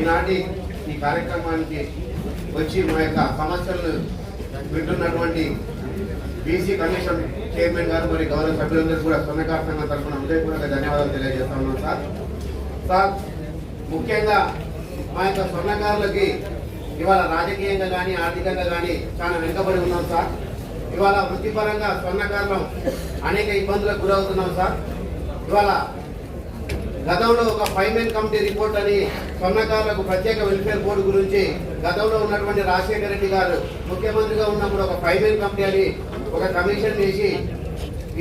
ఈనాటి ఈ కార్యక్రమానికి వచ్చి మా యొక్క సమస్యలను వింటున్నటువంటి బీసీ కమిషన్ చైర్మన్ గారు మరి గౌరవ సభ్యులందరూ కూడా స్వర్ణకార సంఘం తరఫున హృదయపూర్వక ధన్యవాదాలు తెలియజేస్తా ఉన్నాం సార్. సార్ ముఖ్యంగా మా యొక్క స్వర్ణకారులకి ఇవాళ రాజకీయంగా కానీ ఆర్థికంగా కానీ చాలా వెనుకబడి ఉన్నాం సార్. ఇవాళ వృత్తిపరంగా స్వర్ణకారులం అనేక ఇబ్బందులకు గురవుతున్నాం సార్. ఇవాళ గతంలో ఒక ఫైవ్ మెన్ కమిటీ రిపోర్ట్ అని స్వర్ణకారులకు ప్రత్యేక వెల్ఫేర్ బోర్డు గురించి గతంలో ఉన్నటువంటి రాజశేఖర రెడ్డి గారు ముఖ్యమంత్రిగా ఉన్నప్పుడు ఒక ఫైవ్ మెన్ కమిటీ అని ఒక కమిషన్ వేసి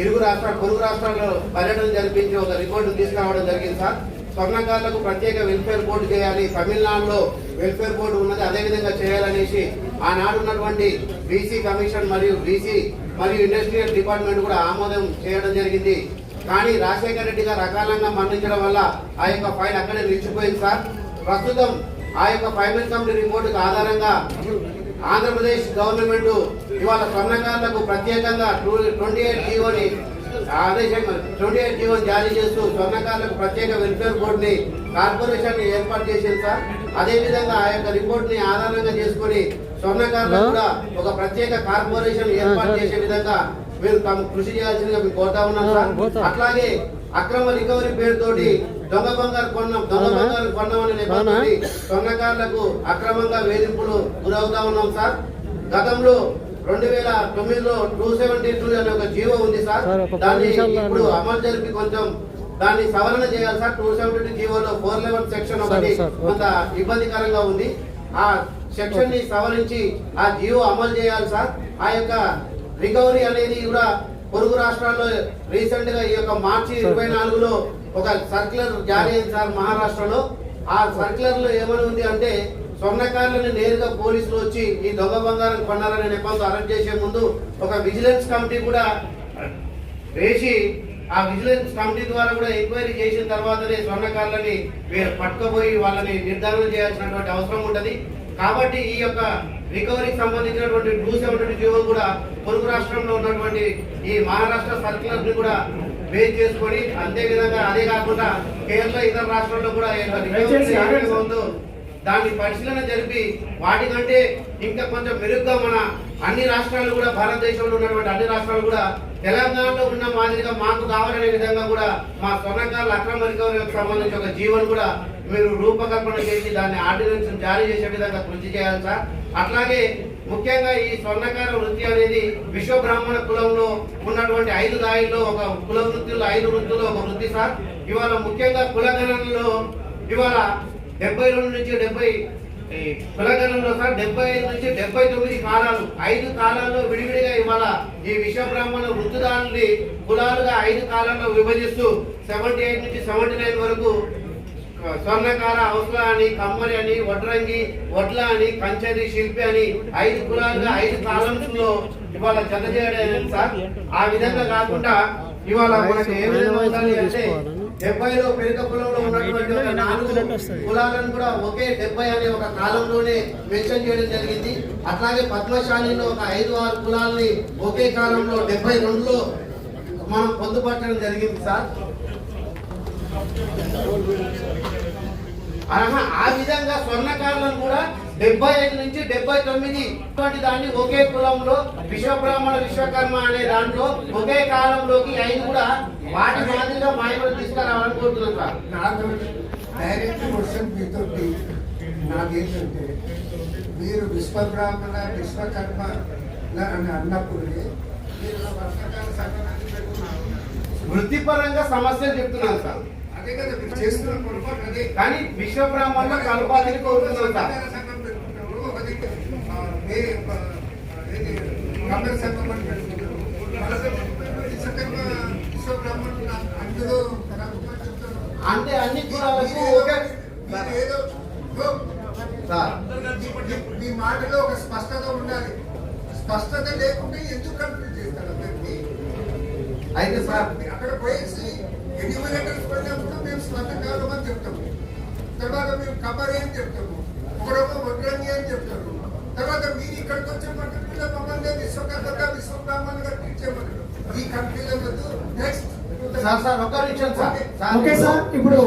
ఇరుగు రాష్ట్ర పొరుగు రాష్ట్రాల్లో పర్యటన జరిపించి ఒక రిపోర్టు తీసుకురావడం జరిగింది సార్. స్వర్ణకారులకు ప్రత్యేక వెల్ఫేర్ బోర్డు చేయాలి తమిళనాడులో వెల్ఫేర్ బోర్డు ఉన్నది అదేవిధంగా చేయాలనేసి ఆనాడు ఉన్నటువంటి బీసీ కమిషన్ మరియు బీసీ మరియు ఇండస్ట్రియల్ డిపార్ట్మెంట్ కూడా ఆమోదం చేయడం జరిగింది. కానీ రాజశేఖర రెడ్డి గారు అకాలంగా మరణించడం వల్ల ఆ యొక్క ఫైల్ అక్కడే నిలిచిపోయింది సార్. ప్రస్తుతం ఆ యొక్క ఫైనాన్స్ కమిటీ రిపోర్టుకు ఆధారంగా ఆంధ్రప్రదేశ్ గవర్నమెంట్ ఇవాళ స్వర్ణకారులకు ప్రత్యేకంగా ట్వంటీ ఎయిట్ జీవోని ఆదేశం ట్వంటీ ఎయిట్ జీవో జారీ చేస్తూ స్వర్ణకారులకు ప్రత్యేక వెల్ఫేర్ బోర్డుని కార్పొరేషన్ ఏర్పాటు చేసింది సార్. అదే విధంగా ఆ యొక్క రిపోర్ట్ని ఆధారంగా చేసుకొని స్వర్ణకారులకు కూడా ఒక ప్రత్యేక కార్పొరేషన్ ఏర్పాటు చేసే విధంగా మీరు తమ కృషి చేయాల్సిందిగా మీకు కోరుతా ఉన్నాం సార్. అట్లాగే అక్రమ రికవరీ పేరుతోటి దొంగ బంగారు కొన్నాం దొంగ బంగారు కొన్నాం అనే నేపథ్యంలో స్వర్ణకారులకు అక్రమంగా వేధింపులు గురవుతా ఉన్నాం సార్. గతంలో రెండు వేల తొమ్మిదిలో టూ సెవెంటీ టూ అనే ఒక జీవో ఉంది సార్. దాన్ని ఇప్పుడు అమలు జరిపి కొంచెం దాన్ని సవరణ చేయాలి సార్. టూ సెవెంటీ టూ జీవోలో ఫోర్ లెవెన్ సెక్షన్ ఒకటి. కొంత ఇబ్బందికరంగా ఉంది. ఆ సెక్షన్ని సవరించి ఆ జీవో అమలు చేయాలి సార్. ఆ యొక్క రికవరీ అనేది కూడా పొరుగు రాష్ట్రాల్లో రీసెంట్గా ఈ యొక్క మార్చి ఇరవై నాలుగులో ఒక సర్క్యులర్ జారీ అయింది సార్ మహారాష్ట్రలో. ఆ సర్క్యులర్లో ఏమని ఉంది అంటే స్వర్ణకారులను నేరుగా పోలీసులు వచ్చి ఈ దొంగ బంగారం కొన్నారనే నెపంతో అరెస్ట్ చేసే ముందు ఒక విజిలెన్స్ కమిటీ కూడా వేసి ఆ విజిలెన్స్ కమిటీ ద్వారా కూడా ఎంక్వైరీ చేసిన తర్వాతనే స్వర్ణకారులని వే- పట్టుకుపోయి వాళ్ళని నిర్ధారణ చేయాల్సినటువంటి అవసరం ఉంటది. కాబట్టి ఈ యొక్క రికవరీకి సంబంధించినటువంటి టూ సెవెంటీ జీవో కూడా పొరుగు రాష్ట్రంలో ఉన్నటువంటి ఈ మహారాష్ట్ర సర్క్యులర్ని కూడా బేస్ చేసుకొని అంతే విధంగా అదే కాకుండా కేరళ ఇతర రాష్ట్రాల్లో కూడా దాన్ని పరిశీలన జరిపి వాటికంటే ఇంకా కొంచెం మెరుగ్గా మన అన్ని రాష్ట్రాలు కూడా భారతదేశంలో ఉన్నటువంటి అన్ని రాష్ట్రాలు కూడా తెలంగాణలో ఉన్న మాదిరిగా మాకు కావాలనే విధంగా కూడా మా స్వర్ణకారుల అక్రమ రికవరీకి సంబంధించి ఒక జీవన్ కూడా మీరు రూపకల్పన చేసి దాన్ని ఆర్డినెన్స్ జారీ చేసే విధంగా కృషి చేయాలి సార్. అట్లాగే ముఖ్యంగా ఈ స్వర్ణకార వృత్తి అనేది విశ్వ బ్రాహ్మణ కులంలో ఉన్నటువంటి ఐదు దాయిల్లో ఒక కుల వృత్తిలో ఐదు వృత్తుల్లో ఒక వృత్తి సార్. ఇవాళ ముఖ్యంగా కులగణనలో ఇవాళ డెబ్బై రెండు నుంచి డెబ్బై ఈ కులగణంలో సార్ డెబ్బై ఐదు నుంచి డెబ్బై తొమ్మిది కాలాలు ఐదు కాలాల్లో విడివిడిగా ఇవాళ ఈ విశ్వ బ్రాహ్మణ వృత్తిదారుల్ని కులాలుగా ఐదు కాలాల్లో విభజిస్తూ సెవెంటీ ఎయిట్ నుంచి సెవెంటీ నైన్ వరకు స్వర్ణకార అవసర అని కమ్మరి అని వడ్రంగి వడ్ల అని కంచరి శిల్పి అని ఐదు కులాలుగా ఐదు కాలంలో ఇవాళ జత చేయడం సార్. ఆ విధంగా కాకుండా ఇవాళ మనకి ఏ విధంగా అంటే డెబ్బైలో పెరుక కులంలో ఉన్నటువంటి ఒక నాలుగు కులాలను కూడా ఒకే డెబ్బై అనే ఒక కాలంలోనే మెన్షన్ చేయడం జరిగింది. అట్లాగే పద్మశాలిలో ఒక ఐదు ఆరు కులాలని ఒకే కాలంలో డెబ్బై రెండులో మనం పొందుపరచడం జరిగింది సార్. ఆ విధంగా స్వర్ణకారులను కూడా డెబ్బై ఐదు నుంచి డెబ్బై తొమ్మిది ఇటువంటి దాన్ని ఒకే కులంలో విశ్వబ్రాహ్మణ విశ్వకర్మ అనే దాంట్లో ఒకే కాలంలోకి ఐదు కూడా వాటి మాదిరిగా మాయమని తీసుకురావాలని కోరుతున్నాం సార్. నాకు డైరెక్ట్ క్వశ్చన్ మీతోటి నాకేంటంటే మీరు విశ్వబ్రాహ్మణ విశ్వకర్మ అని అన్నప్పుడు మీరు వర్షకాల పెట్టుకున్నారు వృత్తిపరంగా సమస్యలు చెప్తున్నాను సార్. అదే కదా మీరు చేస్తున్న పొరపాటు అదే. కానీ విశ్వబ్రాహ్మణుల కలపాలని కోరుతున్నాం సార్. వర్షకాల సంఘం పెట్టుకుంటారు అంటే అన్ని కులాలకు మీ- మాటలో ఒక స్పష్టత ఉండాలి. స్పష్టత లేకుంటే ఎందుకు కన్ఫ్యూజ్ చేస్తారు అందరినీ? అయితే సార్. మీరు అక్కడ పోయేసి ఎన్యూమరేటర్స్ పోయినప్పుడు మేము స్పష్టకాలం అని చెప్తాము. తర్వాత మేము కబరి అని చెప్తాము. ఒకడొక వడ్రంగి అని చెప్తారు. తర్వాత మీరు ఇక్కడికి వచ్చే పద్ధతిలో మమ్మల్ని విశ్వకర్మగా విశ్వబ్రాహ్మణుగా ట్రీట్ సార్ సార్ ఒక్క నిమిషం సార్. Okay sir. ఇప్పుడు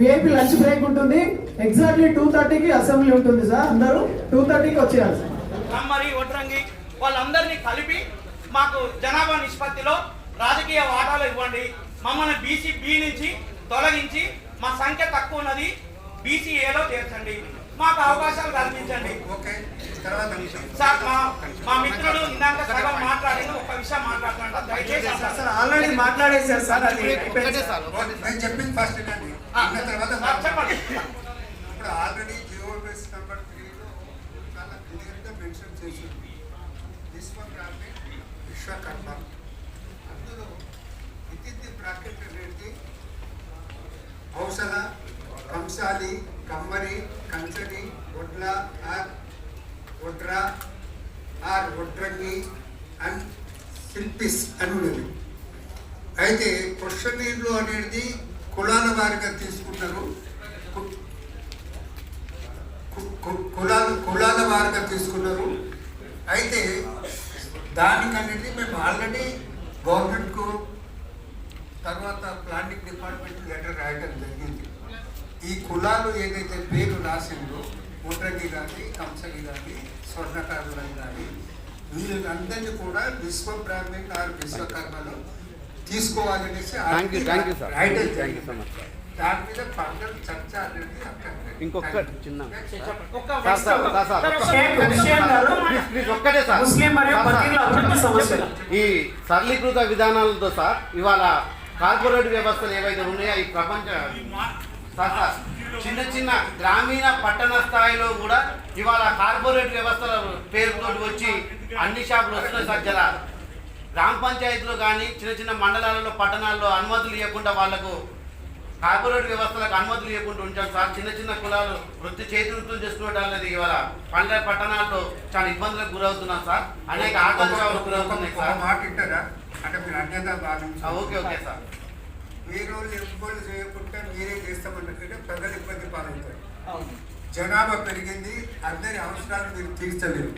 విఐపి లంచ్ బ్రేక్ ఉంటుంది. ఎగ్జాక్ట్లీ టూ థర్టీకి అసెంబ్లీ ఉంటుంది సార్. అందరూ టూ థర్టీకి వచ్చేయాలి సార్. కమ్మరి ఒడ్రంగి వాళ్ళందరినీ కలిపి మాకు జనాభా నిష్పత్తిలో రాజకీయ వాటాలు ఇవ్వండి. మమ్మల్ని బీసీ బి నుంచి తొలగించి మా సంఖ్య తక్కువ ఉన్నది బీసీ ఏలో చేర్చండి. మాకు అవకాశాలు కల్పించండి. ఓకే తర్వాత విషయం సార్ మా మా మిత్రుడు ఇందాక సగం మాట్లాడిన సార్. ఆల్రెడీ మాట్లాడేశారు సార్ అది. నేను చెప్పింది ఫస్ట్ తర్వాత చెప్పండి. ఇప్పుడు ఆల్రెడీ జియో బేస్ నెంబర్ త్రీలో చాలా క్లియర్గా మెన్షన్ చేసింది. విశ్వబ్రాహ్మణి విశ్వకర్మ. అందులో విద్యుత్ బ్రాకెట్ అనేది ఔషధ కంసాలి కమ్మరి కంచడి ఒడ్ల ఆర్ ఒడ్ర ఆర్ ఒడ్రంగి అండ్ శిల్పిస్ అని ఉండేది అయితే క్వశ్చనీర్లు అనేది కులాల వారిగా తీసుకుంటారు. కు- కులాల కులాల వారిగా తీసుకున్నారు. అయితే దానికనేది మేము ఆల్రెడీ గవర్నమెంట్కు తర్వాత ప్లానింగ్ డిపార్ట్మెంట్ లెటర్ రాయడం జరిగింది. ఈ కులాలు ఏదైతే పేరు రాసిందో ముట్రగి కానీ కంసకి కానీ స్వర్ణకారులని కానీ వీళ్ళందరినీ కూడా విశ్వ బ్రాహ్మణ్ ఆర్ విశ్వకర్మలో తీసుకోవాలనేసి. దాని మీద చర్చ అనేది ఇంకొక చిన్న ఒక్కటే సార్. ఈ సరళీకృత విధానాలతో సార్ ఇవాళ కార్పొరేట్ వ్యవస్థలు ఏవైతే ఉన్నాయో ఈ ప్రపంచ సార్ సార్. చిన్న చిన్న గ్రామీణ పట్టణ స్థాయిలో కూడా ఇవాళ కార్పొరేట్ వ్యవస్థల పేరుతో వచ్చి అన్ని షాపులు వస్తున్నాయి సార్ జర. గ్రామ పంచాయతీలు కానీ చిన్న చిన్న మండలాలలో పట్టణాల్లో అనుమతులు ఇవ్వకుండా వాళ్ళకు కార్పొరేట్ వ్యవస్థలకు అనుమతులు ఇవ్వకుండా ఉంచాం సార్. చిన్న చిన్న కులాలు వృత్తి చేతివృత్తులు చేసుకోవడం అనేది ఇవాళ పండ్ల పట్టణాల్లో చాలా ఇబ్బందులకు గురవుతున్నాం సార్. అనేక ఆటంకాలకు గురవుతున్నాయి సార్. మాట అంటే ఓకే ఓకే సార్. మీరు ఇబ్బంది చేయకుండా మీరే చేస్తామన్నట్టుగా ప్రజలు ఇబ్బంది పాలవుతారు. అవును. జనాభా పెరిగింది అందరి అవసరాలు మీరు తీర్చలేరు.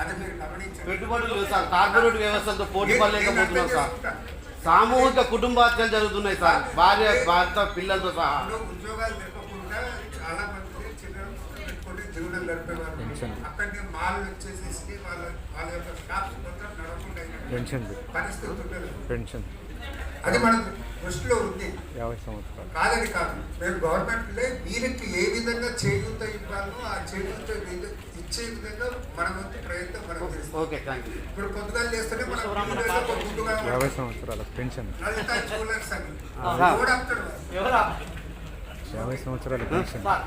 అది మీరు గమనించండి. పెట్టుబడులు సార్. కార్పొరేట్ వ్యవస్థలతో పోటీ నేను- నేను పడలేకపోతున్నాం సార్. సామూహిక కుటుంబాత్యాలు జరుగుతున్నాయి సార్. భార్య భర్త పిల్లలతో సహా. ఉద్యోగాలు లేకపోకుండా చాలా మంది చిన్న పెట్టుకుని జీవనం గడిపేవారు. అక్కడికి మాల్ వచ్చేసేసి వాళ్ళ వాళ్ళ యొక్క షాప్స్ మొత్తం నడవకుండా పరిస్థితి పెన్షన్. అది మన దృష్టిలో ఉంది. యాభై సంవత్సరాలు. కాదని కాదు. మేము గవర్నమెంట్లే వీరికి ఏ విధంగా చేయూత ఇవ్వాలో ఆ చేయూత ఇచ్చే విధంగా మన వంతు ప్రయత్నం మనం చేస్తాం. ఇప్పుడు పొద్దుగాలు చేస్తేనే మనం యాభై సంవత్సరాల పెన్షన్. అక్కడ ఎవరా? యాభై సంవత్సరాల పెన్షన్. సార్.